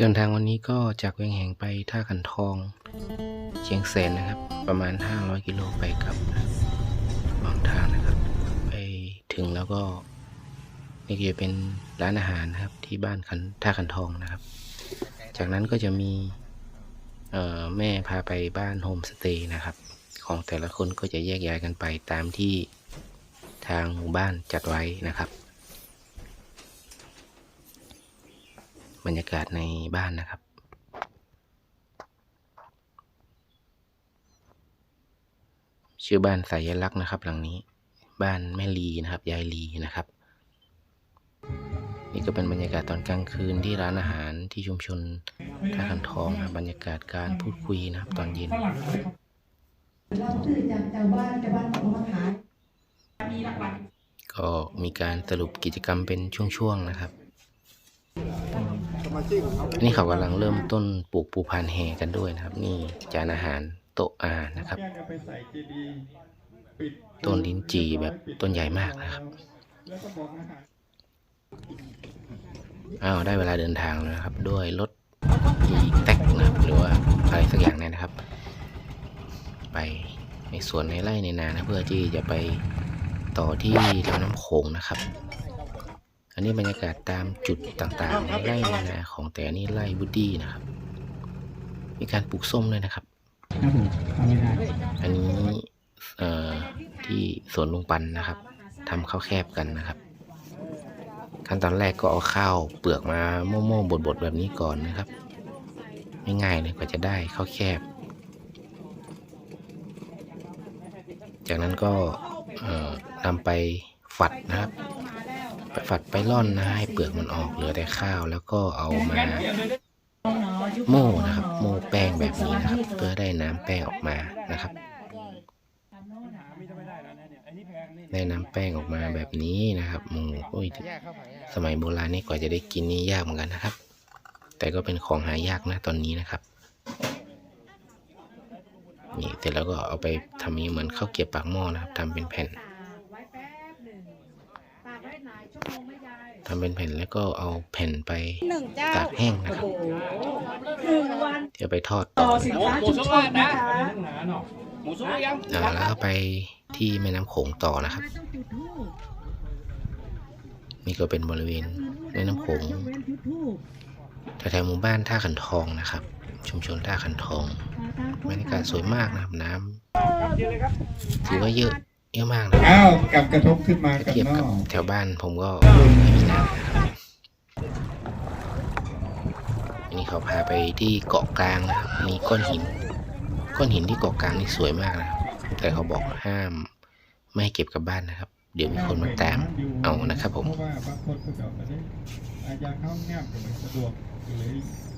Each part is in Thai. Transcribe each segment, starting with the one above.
เดินทางวันนี้ก็จากเวียงแหงไปท่าขันทอง เชียงแสนนะครับ ประมาณ 500 กิโลไปกลับนะครับระหว่างทางนะครับ ไปถึงแล้วก็นี่จะเป็นร้านอาหารนะครับ ที่บ้านขันท่าขันทองนะครับ จากนั้นก็จะมีแม่พาไปบ้านโฮมสเตย์นะครับ ของแต่ละคนก็จะแยกย้ายกันไปตามที่ทางหมู่บ้านจัดไว้นะครับ บรรยากาศในบ้านนะครับ ชื่อบ้านสายลักษณ์นะครับ หลังนี้ บ้านแม่ลีนะครับ ยายลีนะครับ นี่ก็เป็นบรรยากาศตอนกลางคืนที่ร้านอาหารที่ชุมชนท่าขันทองนะบรรยากาศการพูดคุยนะครับ ตอนเย็นเราซื้อจากชาวบ้านชาวบ้านเขามาขายก็มีการสรุปกิจกรรมเป็นช่วงๆนะครับ นี่เขากำลังเริ่มต้นปลูกปูพานแห่กันด้วยนะครับ นี่จานอาหารโต๊ะอาหารนะครับ ต้นลิ้นจี่แบบต้นใหญ่มากนะครับอา้าวได้เวลาเดินทางแล้วนะครับ ด้วยรถอีแท็กนะครับ หรือว่าอะไรสักอย่างเนี่ยนะครับ ไปในสวนในไร่ในนานะเพื่อที่จะไปต่อที่ลำน้ำโขงนะครับ อันนี้บรรยากาศตามจุดต่างๆในไร่ในนาของแต่อันนี่ไร่บูดดี้นะครับ มีการปลูกส้มด้วยนะครับ ครับผมทำไม่ได้อันนี้เอ่อที่สวนลุงปันนะครับทำข้าวแคบกันนะครับขั้นตอนแรกก็เอาข้าวเปลือกมาโม่ๆบดๆแบบนี้ก่อนนะครับง่ายๆเลยกว่าจะได้ข้าวแคบ จากนั้นก็เอ่อนำไปฝัดนะครับไป ฝัดไปร่อนนะให้เปลือกมันออกเหลือแต่ข้าว แล้วก็เอามาโม่นะครับ โม่แป้งแบบนี้นะครับ เพื่อได้น้ำแป้งออกมานะครับได้น้ำแป้งออกมาแบบนี้นะครับหมูอุ้ยสมัยโบราณนี่กว่าจะได้กินนี่ยากเหมือนกันนะครับ แต่ก็เป็นของหายากนะตอนนี้นะครับนี่เสร็จแล้วก็เอาไปทำนี้เหมือนข้าวเกรียบปากหม้อนะครับทำเป็นแผ่น ไว้แป๊บหนึ่งตากไว้หลายชั่วโมงไม่ยาย ทำเป็นแผ่นแล้วก็เอาแผ่นไปหนึ่งเจ้าตากแห้งนะครับหนึ่งวันเดี๋ยวไปทอดต่ต่ออสินค้าชุมชนนะคะหมูสุกหรือยังอ่าแล้วก็ไปที่แม่น้ำโขงต่อนะครับไม่ต้องจุดธูปนี่ก็เป็นบริเวณแม่น้ำโขงยกเว้นจุดธูปแถวๆหมู่บ้านท่าขันทองนะครับ ชุมชนท่าขันทองบรรยากาศสวยมากนะครับน้ำถือว่าเยอะ เยอะมากนะอ้าวกลับกระทบขึ้นมาถ้ากับเทียบนกับอกแถวบ้านผมก็ไม่มีน้ำนะครับอันนี้เขาพาไปที่เกาะกลางนะครับ มีก้อนหิน ก้อนหินที่เกาะกลางนี่สวยมากนะครับ แต่เขาบอกห้ามไม่ให้เก็บกลับบ้านนะครับ เดี๋ยวมีคนมาตามเอานะครับผม เพราะว่าบางคนก็จะไม่ได้อาจจะเข้าห้องน้ำก็ไม่สะดวกเลยแค่ที่บ้าน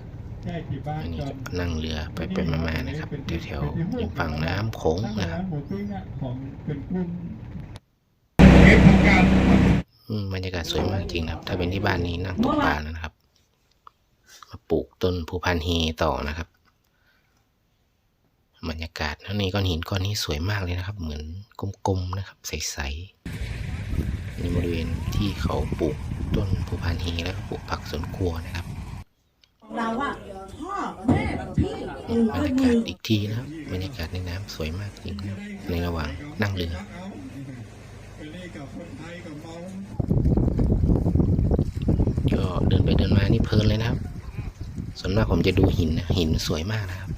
อันนี้จก็นนั่งเรือไปไปมาๆนะครับแถวๆริมฝั่งน้ำโขงตั้งนะครับร้านหมูปิ้งอะของเป็นกลุ่มเก็บทำการอืมบรรยากาศสวยมากจริงนะครับ ถ้าเป็นที่บ้านนี้นั่งตกปลาแล้วนะครับ มาปลูกต้นภูพานเฮต่อนะครับ บรรยากาศแล้วนี่ก้อนหินก้อนนี้สวยมากเลยนะครับ เหมือนกลมๆนะครับ ใสๆนี่บริเวณที่เขาปลูกต้นภูพานเฮแล้วก็ปลูกผักสวนครัวนะครับ เราอะ บรรยากาศอีกทีนะครับบรรยากาศในน้ำสวยมากจริงนะในระหว่างนั่งเรือก็เดินไปเดินมานี่เพลินเลยนะครับส่วนมากผมจะดูหินนะหินสวยมากนะครับ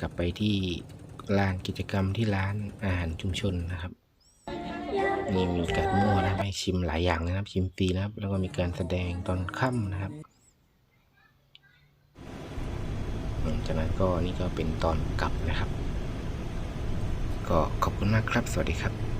กลับไปที่ลานกิจกรรมที่ร้านอาหารชุมชนนะครับ นี่มีการมั่วนะให้ชิมหลายอย่างนะครับ ชิมฟรีนะครับ แล้วก็มีการแสดงตอนค่ำนะครับจากนั้นก็นี่ก็เป็นตอนกลับนะครับ ก็ขอบคุณมากครับ สวัสดีครับ